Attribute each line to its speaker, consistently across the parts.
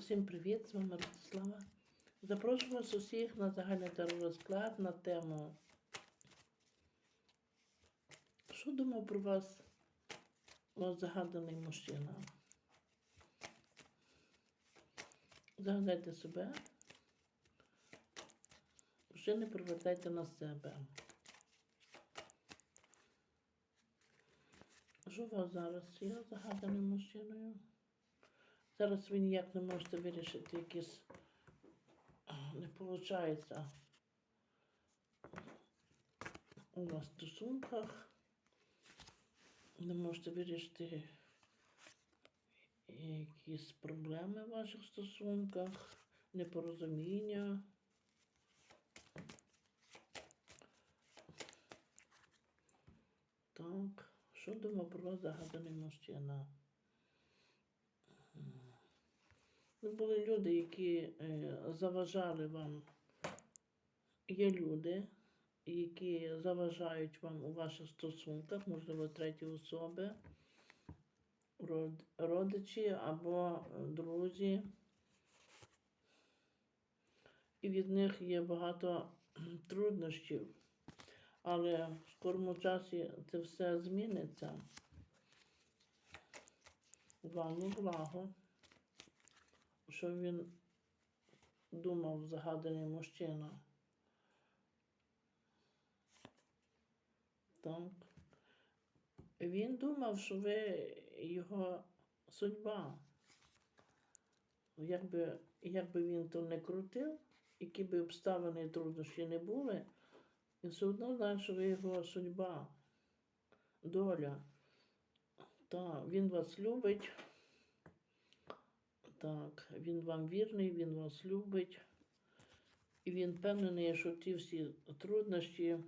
Speaker 1: Всім привіт, з вами Ростислава. Запрошую вас усіх на загальний розклад на тему. Що думав про вас загаданий мужчина? Загадайте себе. Вже не привертайте на себе. Що у вас зараз є загаданим мужчиною? Зараз ви ніяк не можете вирішити якісь. Не виходить у вас стосунках. Не можете вирішити якісь проблеми в ваших стосунках, непорозуміння. Так, що думав про загаданий мужчина? Ну, були люди, які е, заважали вам. Є люди, які заважають вам у ваших стосунках, можливо, треті особи, родичі або е, друзі. І від них є багато труднощів. Але в скорому часі це все зміниться. Вам благо що він думав загаданий мужчина. Так. Він думав, що ви його судьба. Якби, якби він то не крутив, які б обставини і труднощі не були, він все одно знає, що ви його судьба, доля. Так, він вас любить. Так, він вам вірний, він вас любить. І він впевнений, що ті всі труднощі,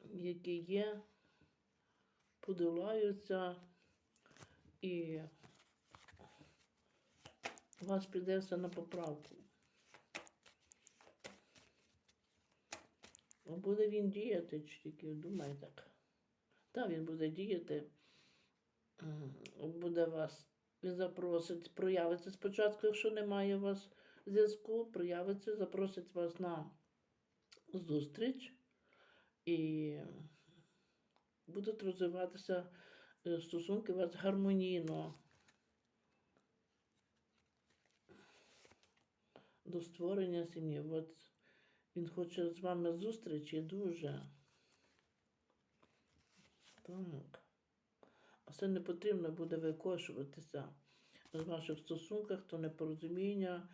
Speaker 1: які є, подолаються і вас піде все на поправку. Буде він діяти, чи тільки думай так. Так, він буде діяти, буде вас запросить, проявиться спочатку, якщо немає у вас зв'язку, проявиться, запросить вас на зустріч і будуть розвиватися е, стосунки у вас гармонійно до створення сім'ї. От він хоче з вами зустрічі дуже. Так. Все не потрібно буде викошуватися в ваших стосунках, то непорозуміння,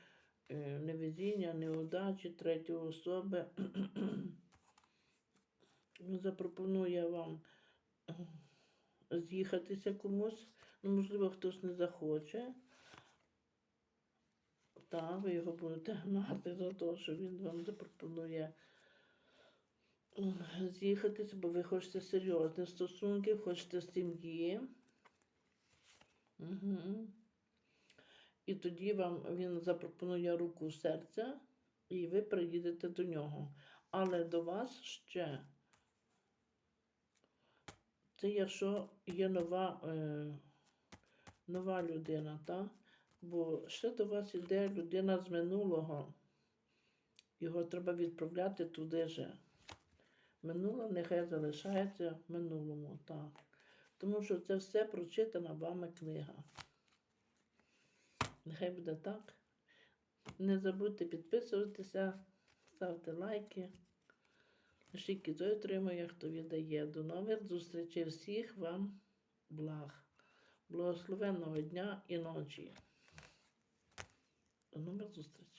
Speaker 1: е, невезіння, неудачі третьої особи. Він запропонує вам з'їхатися комусь. Ну, можливо, хтось не захоче. Та ви його будете гнати за те, що він вам запропонує з'їхатися, бо ви хочете серйозних стосунків, хочете сім'ї. Угу. І тоді вам він запропонує руку серця, і ви приїдете до нього. Але до вас ще. Це якщо є нова, е, нова людина, так? Бо ще до вас йде людина з минулого. Його треба відправляти туди же. Минуле нехай залишається в минулому, так. Тому що це все прочитана вами книга. Нехай буде так. Не забудьте підписуватися, ставте лайки. Скільки той отримує, хто віддає. До нових зустрічей всіх вам благ. Благословенного дня і ночі. До нових зустрічей.